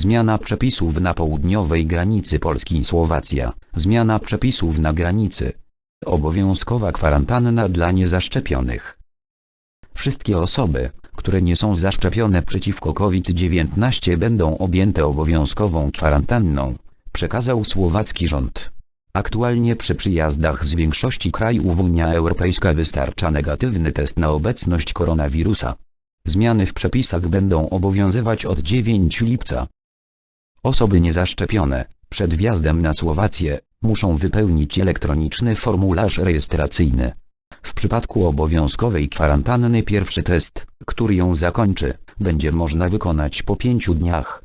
Zmiana przepisów na południowej granicy Polski-Słowacja. Zmiana przepisów na granicy. Obowiązkowa kwarantanna dla niezaszczepionych. Wszystkie osoby, które nie są zaszczepione przeciwko COVID-19 będą objęte obowiązkową kwarantanną, przekazał słowacki rząd. Aktualnie przy przyjazdach z większości krajów Unia Europejska wystarcza negatywny test na obecność koronawirusa. Zmiany w przepisach będą obowiązywać od 9 lipca. Osoby niezaszczepione, przed wjazdem na Słowację, muszą wypełnić elektroniczny formularz rejestracyjny. W przypadku obowiązkowej kwarantanny pierwszy test, który ją zakończy, będzie można wykonać po 5 dniach.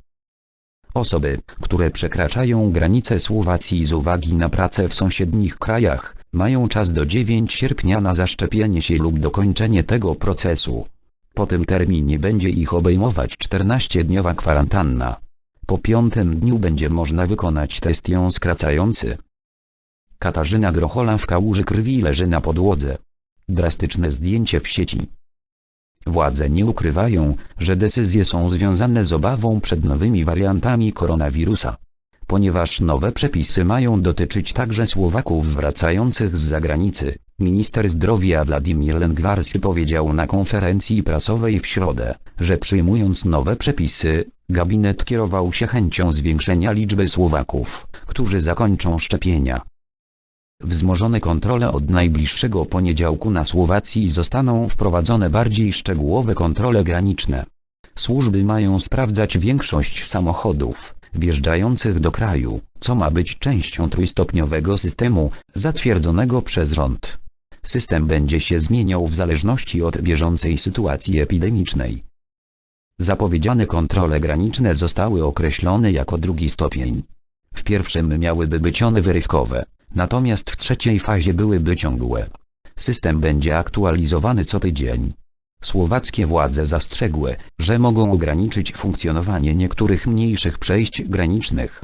Osoby, które przekraczają granice Słowacji z uwagi na pracę w sąsiednich krajach, mają czas do 9 sierpnia na zaszczepienie się lub dokończenie tego procesu. Po tym terminie będzie ich obejmować 14-dniowa kwarantanna. Po piątym dniu będzie można wykonać test ją skracający. Katarzyna Grochola w kałuży krwi leży na podłodze. Drastyczne zdjęcie w sieci. Władze nie ukrywają, że decyzje są związane z obawą przed nowymi wariantami koronawirusa. Ponieważ nowe przepisy mają dotyczyć także Słowaków wracających z zagranicy, minister zdrowia Władimir Lengwarski powiedział na konferencji prasowej w środę, że przyjmując nowe przepisy, gabinet kierował się chęcią zwiększenia liczby Słowaków, którzy zakończą szczepienia. Wzmożone kontrole od najbliższego poniedziałku na Słowacji zostaną wprowadzone bardziej szczegółowe kontrole graniczne. Służby mają sprawdzać większość samochodów wjeżdżających do kraju, co ma być częścią trójstopniowego systemu zatwierdzonego przez rząd. System będzie się zmieniał w zależności od bieżącej sytuacji epidemicznej. Zapowiedziane kontrole graniczne zostały określone jako drugi stopień. W pierwszym miałyby być one wyrywkowe, natomiast w trzeciej fazie byłyby ciągłe. System będzie aktualizowany co tydzień. Słowackie władze zastrzegły, że mogą ograniczyć funkcjonowanie niektórych mniejszych przejść granicznych.